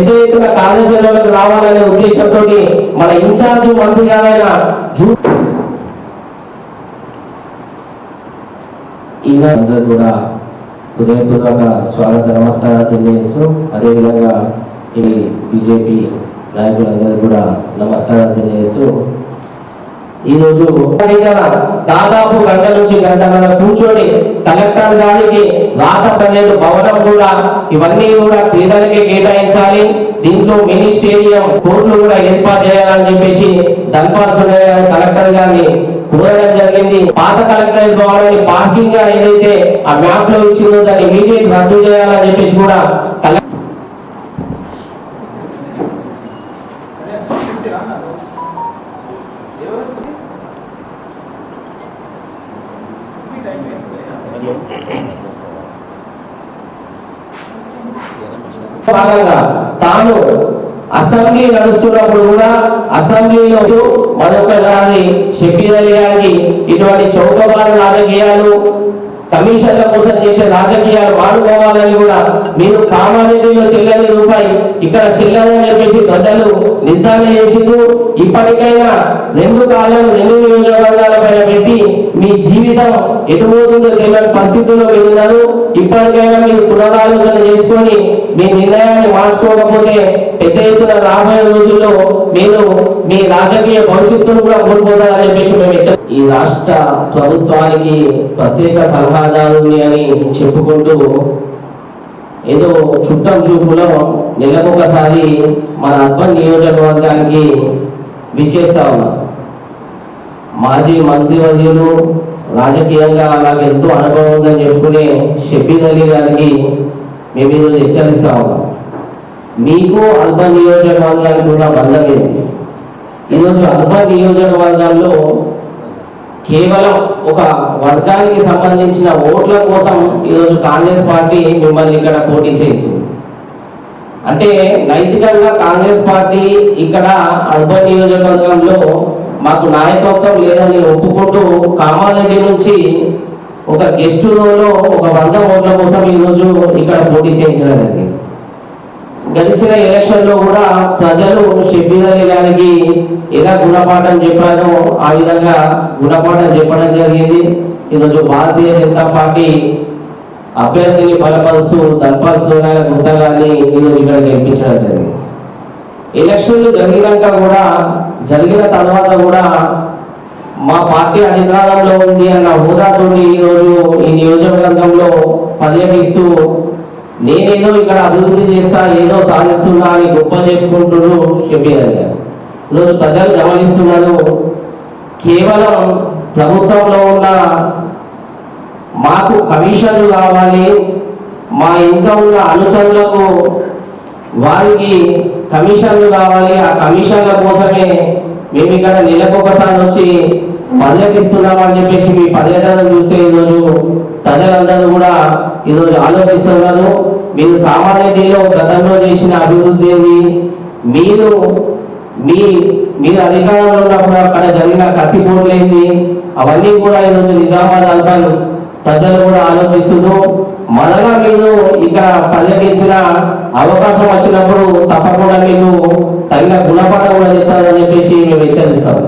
పెద్ద ఎత్తున కాళేశ్వరంలోకి రావాలనే ఉద్దేశంతో మన ఇన్ఛార్జ్ మంత్రి గారైన అందరూ కూడా హృదయపూర్వక స్వాగత నమస్కారాలు తెలియజేస్తూ అదేవిధంగా ఈ బీజేపీ నాయకులందరూ కూడా నమస్కారాలు తెలియజేస్తూ ఈ రోజు దాదాపు గంట నుంచి గంటన్నర కూర్చొని కలెక్టర్ గారికి రాత పన్నెండు భవనం కూడా ఇవన్నీ కూడా పేదలకి కేటాయించాలి. దీంట్లో మినీ స్టేడియం కోర్టులు కూడా ఏర్పాటు చేయాలని చెప్పేసి ధన్పాల్ సునయ్య కలెక్టర్ గారిని కోరడం జరిగింది. పాత కలెక్టర్ భవనాన్ని పార్కింగ్గా ఏదైతే ఆ మ్యాప్లో ఇచ్చిందో దాన్ని ఇమీడియట్ రద్దు చేయాలని చెప్పేసి కూడా కలెక్టర్ భాగంగా తాను అసెంబ్లీ నడుస్తున్నప్పుడు కూడా అసెంబ్లీలో మరొకసారి షబీర్ అలీ గారికి ఇటువంటి చౌకబారు రాజకీయాలు కమిషన్ల కోసం చేసే రాజకీయాలు వాడుకోవాలని కూడా మీరు కామారెడ్డిలో చెల్లని రూపాయి ఇక్కడ చెల్లని చెప్పేసి ప్రజలు నిర్ధారణ చేసిండు ఇప్పటికైనా రెండు కాలం రెండు నియోజకవర్గాల పైన పెట్టి మీ జీవితం ఎటుపోతుందో తెలియని పరిస్థితుల్లో వెళ్ళినారు ఇప్పటికైనా మీరు పునరాలోచన చేసుకొని మీ నిర్ణయాన్ని మార్చుకోకపోతే పెద్ద ఎత్తున రాబోయే రోజుల్లో మీరు మీ రాజకీయ భవిష్యత్తును కూడా కోల్పోతారని చెప్పేసి మేము ఈ రాష్ట్ర ప్రభుత్వానికి ప్రత్యేక సలహాదారుని అని చెప్పుకుంటూ ఏదో చుట్టం చూపులో నెలకొకసారి మన అర్బన్ నియోజకవర్గానికి విచ్చేస్తా ఉన్నాం మాజీ మంత్రివర్యులు రాజకీయంగా నాకు ఎంతో అనుభవం ఉందని చెప్పుకునే షబీర్ అలీ గారికి మేము ఈరోజు హెచ్చరిస్తా ఉన్నాం. మీకు అల్ప నియోజకవర్గాలు కూడా బంధం ఈరోజు అల్ప నియోజకవర్గాల్లో కేవలం ఒక వర్గానికి సంబంధించిన ఓట్ల కోసం ఈరోజు కాంగ్రెస్ పార్టీ మిమ్మల్ని ఇక్కడ పోటీ చేయించింది. అంటే నైతికంగా కాంగ్రెస్ పార్టీ ఇక్కడ అల్ప నియోజకవర్గంలో మాకు నాయకత్వం లేదని ఒప్పుకుంటూ కామారెడ్డి నుంచి ఒక గెస్ట్ రోలో ఒక వంద ఓట్ల కోసం ఈరోజు ఇక్కడ పోటీ చేయించడం జరిగింది గడిచిన ఎలక్షన్లో కూడా ప్రజలు షబ్బీర్ అలీ గారికి ఎలా గుణపాఠం చెప్పారో ఆ విధంగా గుణపాఠం చెప్పడం జరిగింది. ఈరోజు భారతీయ జనతా పార్టీ అభ్యర్థిని బలపరుస్తూ దర్పాల్ సోనాల గుప్తా గారిని ఈరోజు ఇక్కడ గెలిపించడం జరిగింది. ఎలక్షన్లు జరిగినాక కూడా జరిగిన తర్వాత కూడా మా పార్టీ అధికారంలో ఉంది అన్న హోదాతో ఈరోజు ఈ నియోజకవర్గంలో పర్యటిస్తూ నేనేదో ఇక్కడ అభివృద్ధి చేస్తా ఏదో సాధిస్తున్నా అని గొప్ప చెప్పుకుంటున్నాడు షబీర్ గారు. ఈరోజు ప్రజలు గమనిస్తున్నారు కేవలం ప్రభుత్వంలో ఉన్న మాకు కమిషన్లు కావాలి మా ఇంకా ఉన్న అనుచరులకు వారికి కమిషన్లు కావాలి. ఆ కమిషన్ల కోసమే మేము ఇక్కడ నెలకొకసారి వచ్చి పర్యటిస్తున్నామని చెప్పేసి మీ పర్యటన చూసే ఈరోజు ప్రజలందరూ కూడా ఈరోజు ఆలోచిస్తున్నారు. మీరు కామారెడ్డిలో గతంలో చేసిన అభివృద్ధి ఏది? మీరు మీ మీరు అధికారంలో ఉన్నప్పుడు అక్కడ జరిగిన కత్తిపోట్లేంది అవన్నీ కూడా ఈరోజు నిజామాబాద్ అల్పన్ ప్రజలు కూడా ఆలోచిస్తున్నారు. మనగా మీరు ఇక్కడ పర్యటించిన అవకాశం వచ్చినప్పుడు తప్పకుండా మీకు తగిన గుణపాఠం కూడా చెప్తారని చెప్పేసి మేము హెచ్చరిస్తాము